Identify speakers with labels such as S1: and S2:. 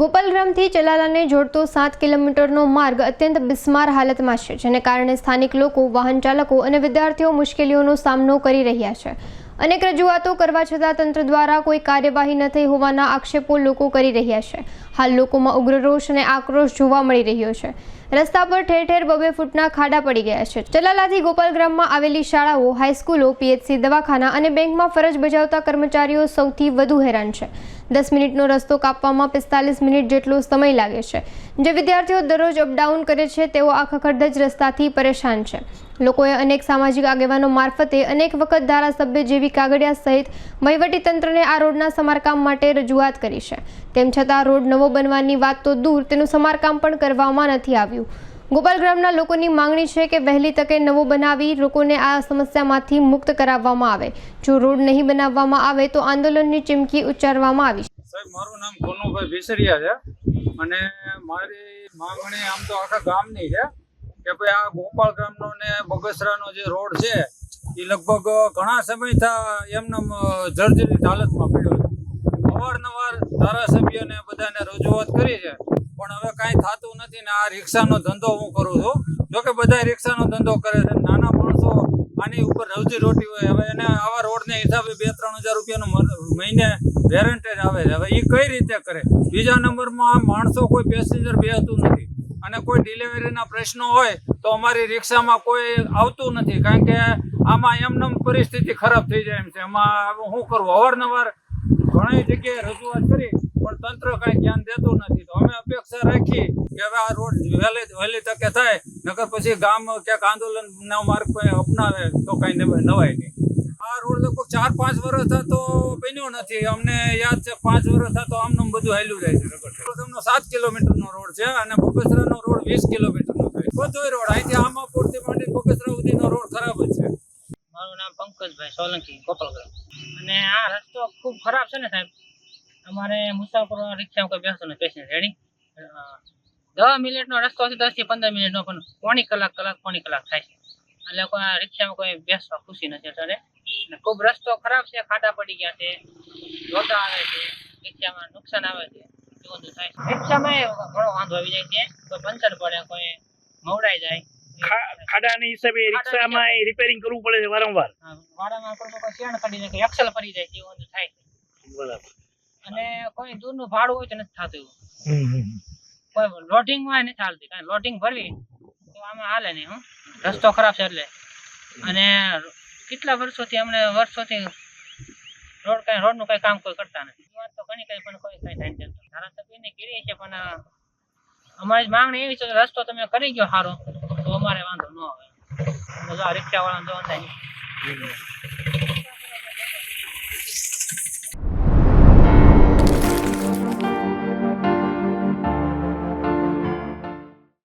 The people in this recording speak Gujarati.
S1: ગોપાલગ્રામથી ચલાલાને જોડતો સાત કિલોમીટરનો માર્ગ અત્યંત બિસ્માર હાલતમાં છે, જેને કારણે સ્થાનિક લોકો, વાહન ચાલકો અને વિદ્યાર્થીઓ મુશ્કેલીઓનો સામનો કરી રહ્યા છે. અનેક રજૂઆતો કરવા છતાં તંત્ર દ્વારા કોઈ કાર્યવાહી ન થઈ હોવાના આક્ષેપો લોકો કરી રહ્યા છે. હાલ લોકોમાં ઉગ્ર રોષ અને આક્રોશ જોવા મળી રહ્યો છે. રસ્તા પર ઠેર ઠેર બબે ફૂટના ખાડા પડી ગયા છે. ચલાલાથી ગોપાલગ્રામમાં આવેલી શાળાઓ હાઈસ્કૂલો પીએચસી દવાખાના અને બેંકમાં ફરજ બજાવતા કર્મચારીઓ સૌથી વધુ હેરાન છે. દસ મિનિટનો રસ્તો કાપવામાં પિસ્તાલીસ મિનિટ જેટલો સમય લાગે છે. જે વિદ્યાર્થીઓ દરરોજ અપડાઉન કરે છે, તેઓ આ ખખડધજ રસ્તાથી પરેશાન છે. લોકોએ અનેક સામાજિક આગેવાનો મારફતે અનેક વખત ધારાસભ્ય જેવી કાગડિયા સહિત વહીવટીતંત્રને આ રોડના સમારકામ માટે રજૂઆત કરી છે. તેમ છતાં રોડ નવો બનવાની વાત તો દૂર, તેનું સમારકામ પણ કરવામાં નથી આવ્યું. ગોપાલ ગ્રામના લોકોની માંગણી છે કે વહેલી તકે નવું બનાવી લોકોને આ સમસ્યામાંથી મુક્ત કરાવવામાં આવે. જો રોડ નહીં બનાવવામાં આવે તો આંદોલનની ચીમકી ઉચ્ચારવામાં આવી
S2: સાહેબ, મારું નામ ગોનુભાઈ ભીસરિયા છે અને મારી માંગણી આમ તો આખા ગામની છે કે ભાઈ આ ગોપાલ ગ્રામનો ને બગસરાનો જે રોડ છે, એ લગભગ ઘણા સમયથી એમને જર્જરિત હાલતમાં પડ્યો છે. અવારનવાર ધારાસભ્યોને બધાને રજૂઆત કરી છે કાંઈ થતું નથી ને આ રિક્ષાનો ધંધો હું કરું છું. જોકે બધા રિક્ષાનો ધંધો કરે છે. નાના માણસો આની ઉપર રોજી રોટી હોય. હવે એને આવા રોડને હિસાબે બે ત્રણ હજાર રૂપિયાનું મહિને વેરંટેજ આવે છે. હવે એ કઈ રીતે કરે? બીજા નંબરમાં માણસો કોઈ પેસેન્જર બેહતું નથી. અને કોઈ ડિલિવરીના પ્રશ્નો હોય તો અમારી રિક્ષામાં કોઈ આવતું નથી. કારણ કે આમાં એમનેમ પરિસ્થિતિ ખરાબ થઈ જાય એમ છે. એમાં શું કરવું અવારનવાર ઘણી જગ્યાએ રજૂઆત કરી, પણ તંત્ર કાંઈ ધ્યાન દેતું નથી. તો અમે અપેક્ષા રાખી કે હવે આ રોડ વહેલી વહેલી તકે થાય, નકર પછી ગામ ક્યાંક આંદોલનના માર્ગ અપનાવે તો કાંઈ નવાય નહીં. આ રોડ લગભગ ચાર પાંચ વર્ષ થતો બન્યો નથી. અમને યાદ છે પાંચ વર્ષ થતો આમનું બધું હાલ્યું જાય છે તમને સાત કિલોમીટરનો રોડ છે અને બગસરાનો રોડ વીસ કિલોમીટરનો થાય. બધો રોડ. અહીંથી આમાપુરથી માંડી બગસરા સુધીનો રોડ ખરાબ જ છે.
S3: મારું નામ પંકજભાઈ સોલંકી, ગોપાલગ્રામ. અને આ રસ્તો ખૂબ ખરાબ છે ને સાહેબ? અમારે મુસાફરો રિક્ષામાં કોઈ બેસતો નથી. Passenger ready. દસ મિનિટનો રસ્તો છે દસથી પંદર મિનિટનો પણ પોણી કલાક કલાક પોણી કલાક થાય છે. એટલે કોઈ રિક્ષામાં કોઈ બેસવા ખુશી નથી અત્યારે અને ખૂબ રસ્તો ખરાબ છે ખાડા પડી ગયા છે જોતા આવે છે રિક્ષામાં નુકસાન આવે છે એવું બધું થાય છે. રિક્ષામાં ઘણો વાંધો આવી જાય છે કોઈ પંચર પડે કોઈ મવડાઈ જાય.
S4: ખાડાની હિસાબે રિક્ષામાં રિપેરિંગ કરવું પડે છે વારંવાર.
S3: કોઈ શેણ કાઢી નાખે એક્સેલ ફરી જાય છે એવું બધું થાય છે.
S4: બરાબર.
S3: અને કોઈ દૂરનું ભાડું હોય તો નથી થતું એવું લોટિંગ હોય નહીં ચાલતી કારણ લોડિંગ ભરવી તો આમાં હાલે નહીં, હું. રસ્તો ખરાબ છે એટલે. અને કેટલા વર્ષોથી અમને વર્ષોથી રોડ કઈ, રોડનું કઈ કામ કોઈ કરતા નથી. વાત તો ઘણી કઈ, પણ કોઈ કઈ ધ્યાન દેતું નથી. ધારાસભ્યને કરી છે, પણ અમારી માંગણી એવી છે કે રસ્તો તમે કરી ગયો સારો, તો અમારે વાંધો ન આવે. રિક્ષા વાળા જો થાય